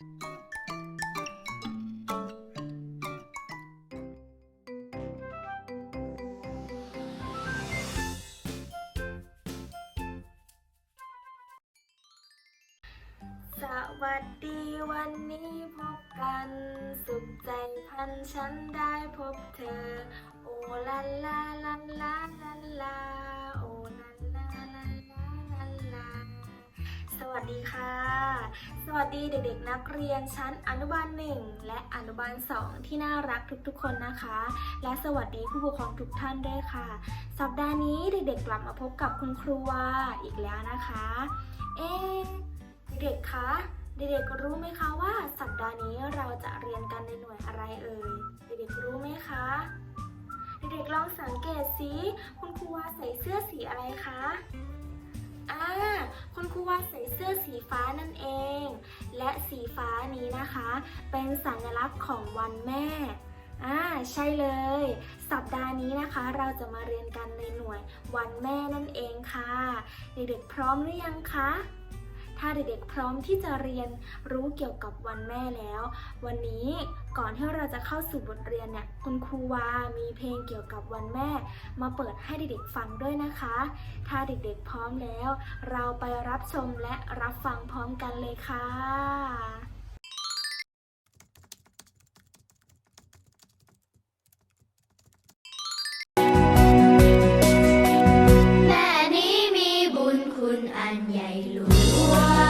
สวัสดีวันนี้พบกัน สุขใจพันฉันได้พบเธอ โอลาลาลาลาลาลา สวัสดีค่ะ สวัสดีเด็กๆ นักเรียนชั้นอนุบาลหนึ่งและอนุบาลสองที่น่ารักทุกๆคนนะคะ และสวัสดีผู้ปกครองทุกท่านด้วยค่ะ สัปดาห์นี้เด็กๆ กลับมาพบกับคุณครูวาอีกแล้วนะคะ เอ๊เด็กๆคะเด็กๆรู้ไหมคะว่าสัปดาห์นี้เราจะเรียนกันในหน่วยอะไรเอ่ยเด็กๆรู้ไหมคะเด็กๆลองสังเกตสิคุณครูวาใส่เสื้อสีอะไรคะอ่าคุณครูวาใส่เสื้อสีฟ้านั่นเอง และสีฟ้านี้นะคะ เป็นสัญลักษณ์ของวันแม่อ่าใช่เลย สัปดาห์นี้นะคะ เราจะมาเรียนกันในหน่วยวันแม่นั่นเองค่ะ เด็กๆพร้อมหรือยังคะ ถ้าเด็กๆพร้อมที่จะเรียนรู้เกี่ยวกับวันแม่แล้ว วันนี้ก่อนที่เราจะเข้าสู่บทเรียนเนี่ยคุณครูวา มีเพลงเกี่ยวกับวันแม่ มาเปิดให้เด็กๆฟังด้วยนะคะ ถ้าเด็กๆพร้อมแล้ว เราไปรับชมและรับฟังพร้อมกันเลยค่ะ อันใหญ่หลวง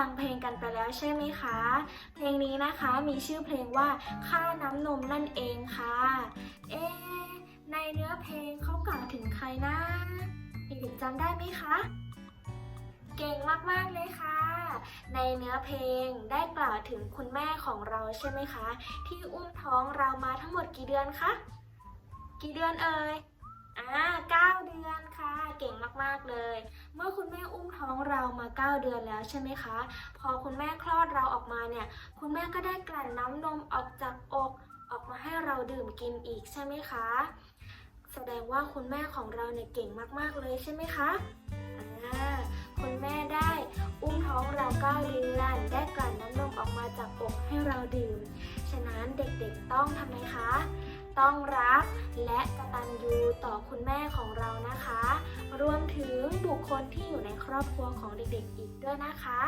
ฟังเพลงกันไปแล้วใช่ไหมคะ เพลงนี้นะคะมีชื่อเพลงว่าค่าน้ำนมนั่นเองค่ะ เอ๊ในเนื้อเพลงเขากล่าวถึงใครนะเด็กๆจำได้ไหมคะ เก่งมากๆเลยค่ะ ในเนื้อเพลงได้กล่าวถึงคุณแม่ของเราใช่ไหมคะ ที่อุ้มท้องเรามาทั้งหมดกี่เดือนคะ กี่เดือนเอ่ย อ่าเก้าเดือนค่ะ เก่งมาก ๆ เลย เมื่อคุณแม่อุ้มท้องเรามาเก้าเดือนแล้วใช่ไหมคะ พอคุณแม่คลอดเราออกมาเนี่ย คุณแม่ก็ได้กลั่นน้ำนมออกจากอกออกมาให้เราดื่มกินอีกใช่ไหมคะ แสดงว่าคุณแม่ของเราเนี่ยเก่งมากๆเลยใช่ไหมคะอ่าคุณแม่ได้อุ้มท้องเราเก้าเดือน ได้กลั่นน้ำนมออกมาจากอกให้เราดื่ม ฉะนั้นเด็กๆต้องทำไมคะ ต้องรัก และกตัญญูต่อคุณแม่ของเรานะคะ รวมถึงบุคคลที่อยู่ในครอบครัวของเด็กๆอีกด้วยนะคะ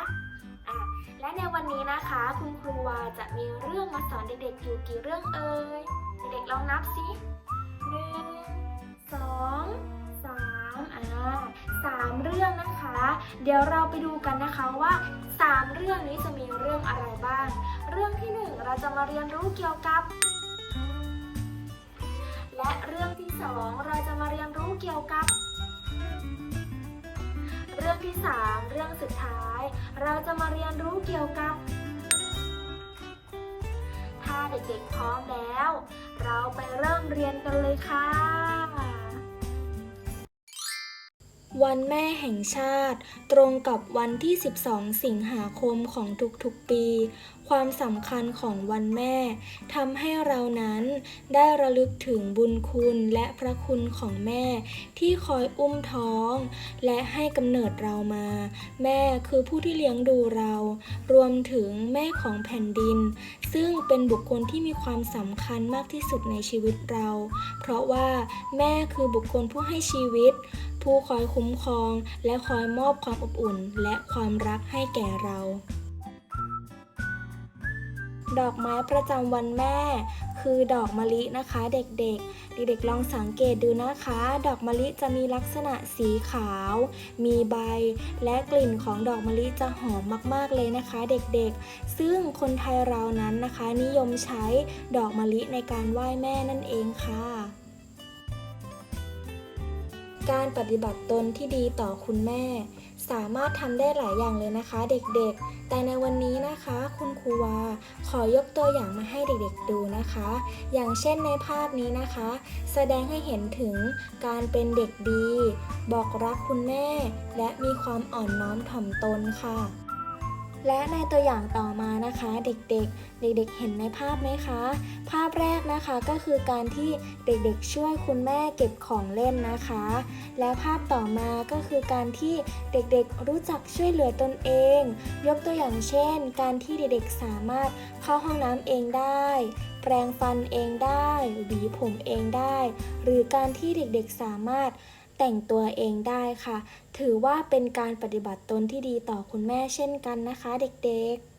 ะและในวันนี้นะคะ คุณครูวาจะมีเรื่องมาสอนเด็กๆอยู่กี่เรื่องเอ่ยเด็กๆลองนับสิหนึ่งสองสามอ่าสามเรื่องนะคะ เดี๋ยวเราไปดูกันนะคะว่าสามเรื่องนี้จะมีเรื่องอะไรบ้าง เรื่องที่หนึ่งเราจะมาเรียนรู้เกี่ยวกับ และเรื่องที่สองเราจะมาเรียนรู้เกี่ยวกับ เรื่องที่ 3 เรื่องสุดท้าย เราจะมาเรียนรู้เกี่ยวกับ ถ้าเด็กๆพร้อมแล้ว เราไปเริ่มเรียนกันเลยค่ะ วันแม่แห่งชาติ ตรงกับวันที่ 12 สิงหาคมของทุกๆปี ความสำคัญของวันแม่ทำให้เรานั้นได้ระลึกถึงบุญคุณและพระคุณของแม่ ที่คอยอุ้มท้อง และให้กำเนิดเรามา แม่คือผู้ที่เลี้ยงดูเรา รวมถึงแม่ของแผ่นดิน ซึ่งเป็นบุคคลที่มีความสำคัญมากที่สุดในชีวิตเรา เพราะว่าแม่คือบุคคลผู้ให้ชีวิต ผู้คอยคุ้มครอง และคอยมอบความอบอุ่น และความรักให้แก่เรา ดอกไม้ประจำวันแม่ คือดอกมะลินะคะ เด็กๆ เด็กๆลองสังเกตดูนะคะ ดอกมะลิจะมีลักษณะสีขาว มีใบ และกลิ่นของดอกมะลิจะหอมมากๆเลยนะคะ เด็กๆ ซึ่งคนไทยเรานั้นนะคะ นิยมใช้ดอกมะลิในการไหว้แม่นั่นเองค่ะ การปฏิบัติตนที่ดีต่อคุณแม่ สามารถทำได้หลายอย่างเลยนะคะ เด็กๆ แต่ในวันนี้นะคะ คุณครูวาขอยกตัวอย่างมาให้เด็กๆดูนะคะ อย่างเช่นในภาพนี้นะคะ แสดงให้เห็นถึงการเป็นเด็กดี บอกรักคุณแม่ และมีความอ่อนน้อมถ่อมตนค่ะ และในตัวอย่างต่อมานะคะเด็กๆ เด็กๆ เห็นในภาพไหมคะ ภาพแรกนะคะก็คือการที่เด็กๆ ช่วยคุณแม่เก็บของเล่นนะคะ และภาพต่อมาก็คือการที่เด็กๆ รู้จักช่วยเหลือตนเอง ยกตัวอย่างเช่น การที่เด็กๆ สามารถเข้าห้องน้ำเองได้ แปรงฟันเองได้ หวีผมเองได้ หรือการที่เด็กๆ สามารถ แต่งตัวเองได้ค่ะ ถือว่าเป็นการปฏิบัติตนที่ดีต่อคุณแม่เช่นกันนะคะเด็กๆ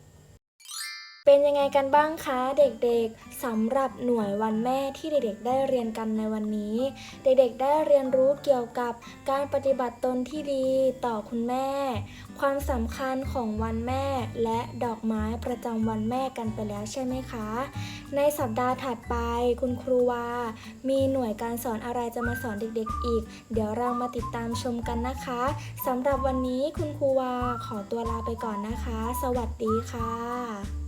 เป็นยังไงกันบ้างคะเด็กๆสำหรับหน่วยวันแม่ที่เด็กๆ ได้เรียนกันในวันนี้ เด็กๆ ได้เรียนรู้เกี่ยวกับการปฏิบัติตนที่ดีต่อคุณแม่ ความสำคัญของวันแม่ และดอกไม้ประจำวันแม่กันไปแล้วใช่ไหมคะ ในสัปดาห์ถัดไปคุณครูวา มีหน่วยการสอนอะไรจะมาสอนเด็กๆ อีก เดี๋ยวเรามาติดตามชมกันนะคะสำหรับวันนี้คุณครูวาขอตัวลาไปก่อนนะคะ สวัสดีค่ะ